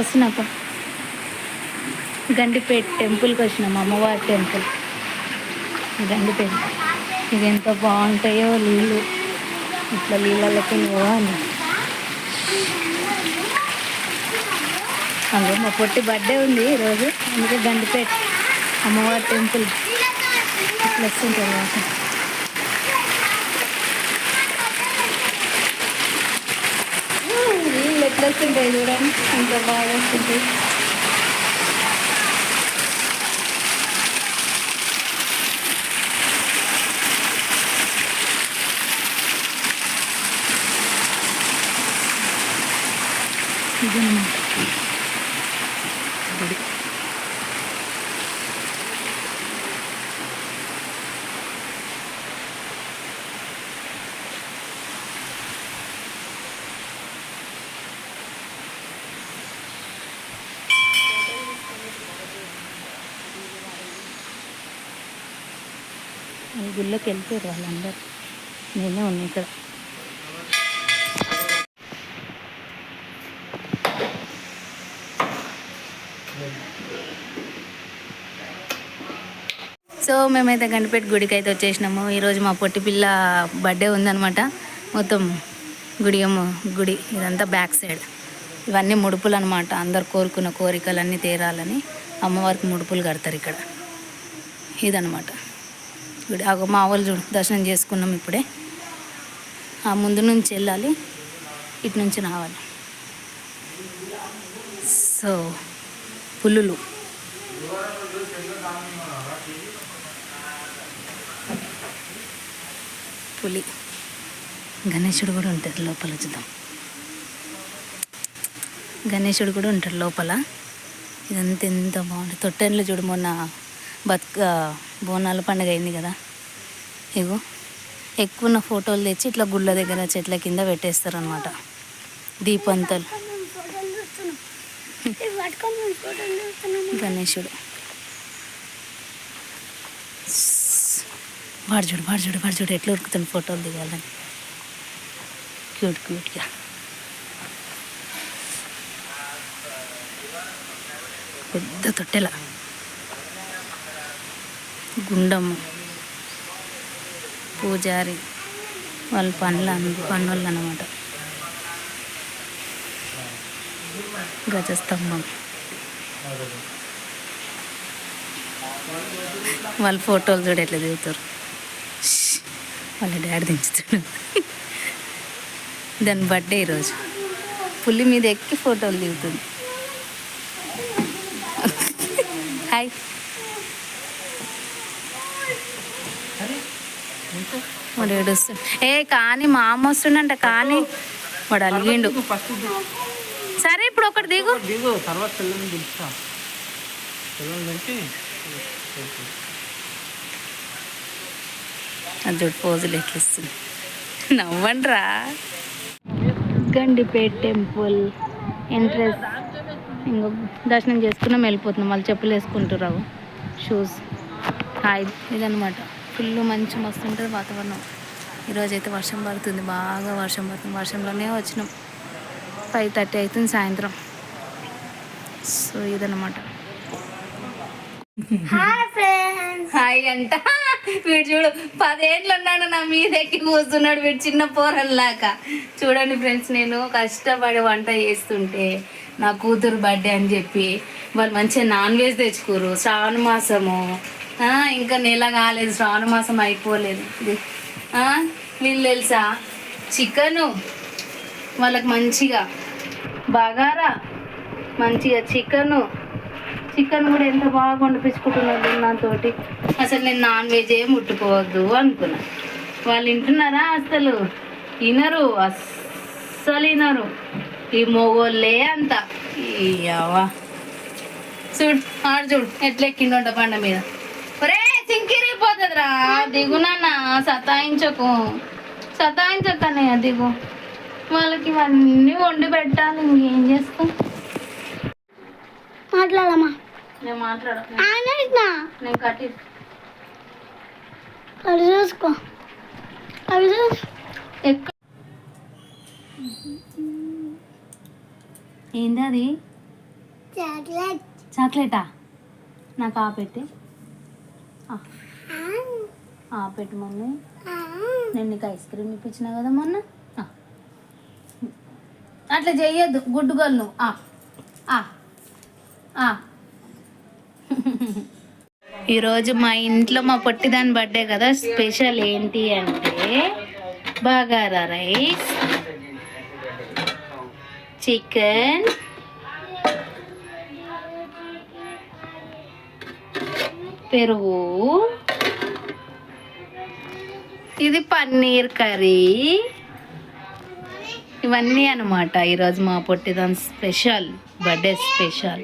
వస్తున్నాపా గండిపేట టెంపుల్కి వచ్చినాం అమ్మవారి టెంపుల్. గండిపేట. ఇది ఎంత బాగుంటాయో నీళ్ళు ఇట్లా నీళ్ళకి పోవాలి. అందులో మా పొట్టి బర్త్డే ఉంది ఈరోజు అందుకే గండిపేట అమ్మవారి టెంపుల్. ఇట్లా వస్తుంటారు. నీళ్ళు ఎట్లా వస్తుంటాయి చూడండి ఎంత బాగా వస్తుంటాయి గుళ్ళోకి వెళ్ళిపోయారు వాళ్ళందరూ. నేనే ఉన్నా ఇక్కడ. సో మేమైతే గండిపేట గుడికి అయితే వచ్చేసినాము. ఈరోజు మా పొట్టి పిల్ల బర్త్డే ఉందనమాట మొత్తం గుడి గుడి ఇదంతా బ్యాక్ సైడ్. ఇవన్నీ ముడుపులు అనమాట అందరు కోరుకున్న కోరికలన్నీ తీరాలని అమ్మవారికి ముడుపులు కడతారు ఇక్కడ. ఇదనమాట గుడి అగో మా వాళ్ళు చూడు దర్శనం చేసుకున్నాం ఇప్పుడే. ఆ ముందు నుంచి వెళ్ళాలి ఇటు నుంచి రావాలి. సో పుల్లులు పులి. గణేశుడు కూడా ఉంటుంది లోపల చూద్దాం. గణేశుడు కూడా ఉంటాడు లోపల. ఇదంతా ఎంత బాగుంటుంది తొట్టెన్లు చూడు మొన్న బతుక బోనాల పండుగ అయింది కదా. ఇగో ఎక్కువ ఉన్న ఫోటోలు తెచ్చి ఇట్లా గుళ్ళ దగ్గర చెట్ల కింద పెట్టేస్తారు అనమాట దీపంతలు. గణేశుడు వాడు చూడు వాడు చూడు వాడు చూడు ఎట్లా ఉరుకుతుంది ఫోటోలు దిగాలని. క్యూట్ క్యూట్గా. పెద్ద తొట్టెల. గుండమ్మ. పూజారి వాళ్ళ పనులు పనులు అనమాట గజస్తంభం. వాళ్ళ ఫోటోలు చూడ ఎట్లా దిగుతారు. వాళ్ళ డాడీ దించుతాడు. దాని బర్త్డే ఈరోజు. పులి మీద ఎక్కి ఫోటోలు దిగుతుంది. హాయ్. వాడు ఏ కానీ మా అమ్మ వస్తుండంట కానీ వాడు అలిగిండు. సరే ఇప్పుడు ఒకటి దిగు. దిగు తర్వాత అది పోజులు ఎట్లిస్తుంది నవ్వండ్రా. Gandipet temple entrance. ఇంకో దర్శనం చేసుకున్నాం వెళ్ళిపోతున్నాం. వాళ్ళు చెప్పులు వేసుకుంటున్నావు షూస్. హాయ్. ఇదనమాట ఫుల్ మంచి మస్తు ఉంటుంది వాతావరణం. ఈరోజు అయితే వర్షం పడుతుంది బాగా వర్షం పడుతుంది. వర్షంలోనే వచ్చినాం. ఫైవ్ థర్టీ అవుతుంది సాయంత్రం. సో ఇదనమాట హాయ్ అంట. వీడు చూడు పదేళ్ళు ఉన్నాడు నా మీద ఎక్కి కూర్చున్నాడు వీడు చిన్న పోరల్లాగా. చూడండి ఫ్రెండ్స్ నేను కష్టపడి వంట చేస్తుంటే నా కూతురు బర్త్డే అని చెప్పి వాళ్ళు మంచిగా నాన్ వెజ్ తెచ్చుకోరు శ్రావణ మాసము. ఇంకా నెల కాలేదు శ్రావణ మాసం అయిపోలేదు. ఇది వీళ్ళు తెలుసా? చికెను వాళ్ళకి మంచిగా బగారా మంచిగా చికెను చికెన్ కూడా ఎంత బాగా వండిపించుకుంటున్నారు నాతోటి? అసలు నేను నాన్ వెజ్ ఏం ముట్టుకోవద్దు అనుకున్నా. వాళ్ళు వింటున్నారా అసలు? వినరు అస్సలు వినరు. ఈ మొగోళ్ళే అంత. ఇవా చూడు ఆడు చూడు ఎట్లా ఎక్కిండు పండ మీద. సింకిరిపోతుందిరా దిగునన్నా సతాయించకు. సతాయించకన్నయ్య దిగు. వాళ్ళకి ఇవన్నీ వండి పెట్టాలి ఇంకేం చేస్తాం? మాట్లాడమ్మా. నేను మాట్లాడ నేను కట్టి అది చూసుకో. అవి చూసుకో ఏంది అది? చాక్లెట్. చాక్లెటా? నాకు ఆ. పెట్టి ఆ. ఆ పెట్టు మమ్మీ నేను నీకు ఐస్ క్రీమ్ ఇప్పించిన కదా మొన్న ఆ. అట్లా చెయ్యొద్దు గుడ్డు గోలు నువ్వు ఆ. ఆ. ఆ. ఈరోజు మా ఇంట్లో మా పొట్టిదాని బర్త్డే కదా స్పెషల్ ఏంటి అంటే బగారా రైస్ చికెన్ పెరుగు ఇది పన్నీర్ కర్రీ. ఇవన్నీ అనమాట ఈరోజు మా పొట్టిదాని స్పెషల్ బర్త్డే స్పెషల్.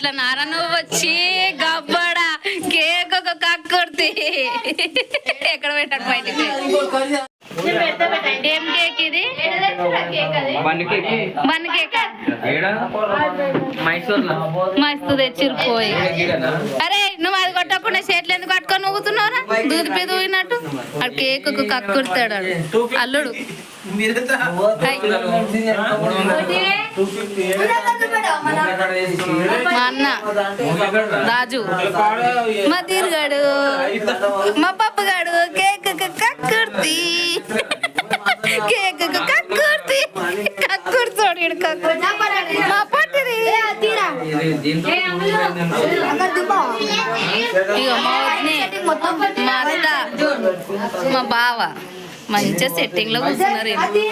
గట్ల నారను వచ్చి గబ్బడా కేక్ ఒక కక్కుర్తి. ఎక్కడ పెట్టాడు బయటికి? ఏం కేక్ ఇది? బన్ కేక్ మస్తు తెచ్చిరు పోయి. అరే నువ్వు అది కొట్టకుండా చేతులు ఎందుకు పట్టుకొని ఊగుతున్నావురా దూది పే దూగినట్టు ఆ కేక్ ఆడు. అల్లుడు. మా అన్న. రాజు. మా తీరుగాడు. మా పప్పుగాడు. కేక్ కక్కుర్తి కేక్ కక్కుర్తి కక్కుర్తాడు మా పట్టిది. మా అత్త మా బావ మంచిగా సెట్టింగ్లో కూర్చున్నారు అది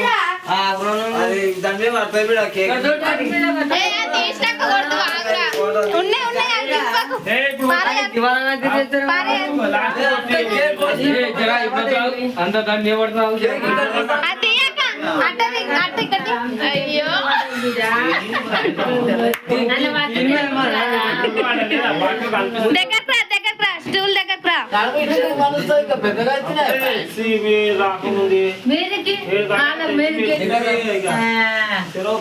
తిప్పకు. అంత దాన్ని ఇక్కడి. అయ్యో. దగ్గరకు రా మీదికి?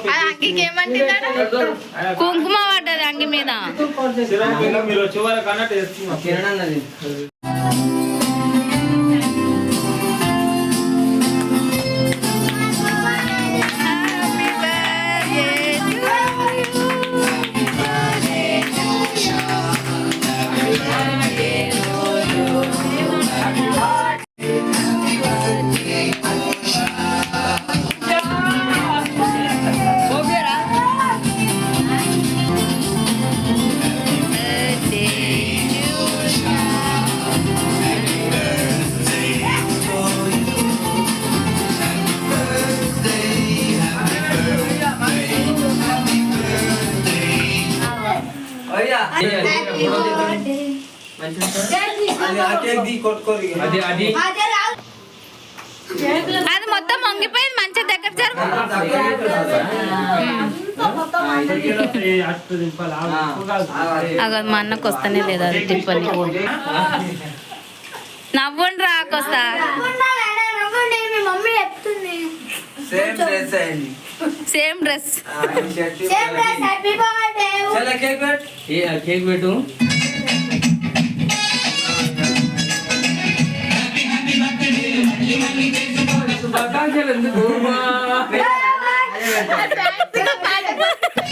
అది అంగికి ఏమంటున్నాడు? కుంకుమ పడ్డది అంగి మీద. మీరు వచ్చే వరకు అన్నట్టు అది అది. అది మొత్తం వంగిపోయింది మంచిగా దగ్గర జరుగు. మా అన్నకు వస్తానే లేదా అది తిప్పని. నవ్వండి రాకొస్తా మీ మమ్మీ చెప్తుంది. సేమ్ డ్రెస్ అయింది. Same dress same dress happy birthday చాలా కేక్ కట్ ఏ కేక్ పెట్టు. శుభాకాంక్షలు ఎందుకు కొట్టు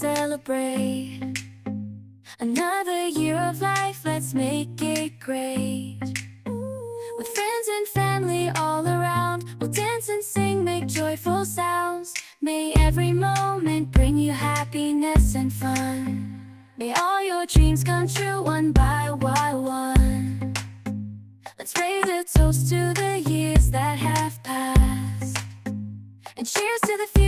celebrate. Another year of life, let's make it great. With friends and family all around, we'll dance and sing, make joyful sounds. May every moment bring you happiness and fun. May all your dreams come true one by one. Let's raise a toast to the years that have passed. And cheers to the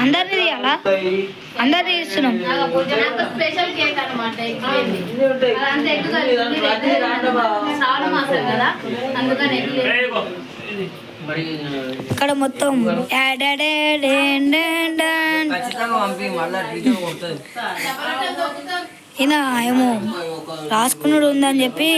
అందరినీ తీయాలా అందరినీ ఇస్తున్నాం special cake అనమాట అదంతా ఎక్కువ శ్రావణ మాసం కదా అందుకని ఎక్కువ మరి ఇక్కడ మొత్తం ఖచ్చితంగా పంపి మళ్ళా డీజే కొడుతుంది ఈయన ఏమో రాసుకున్నాడు ఉందని చెప్పి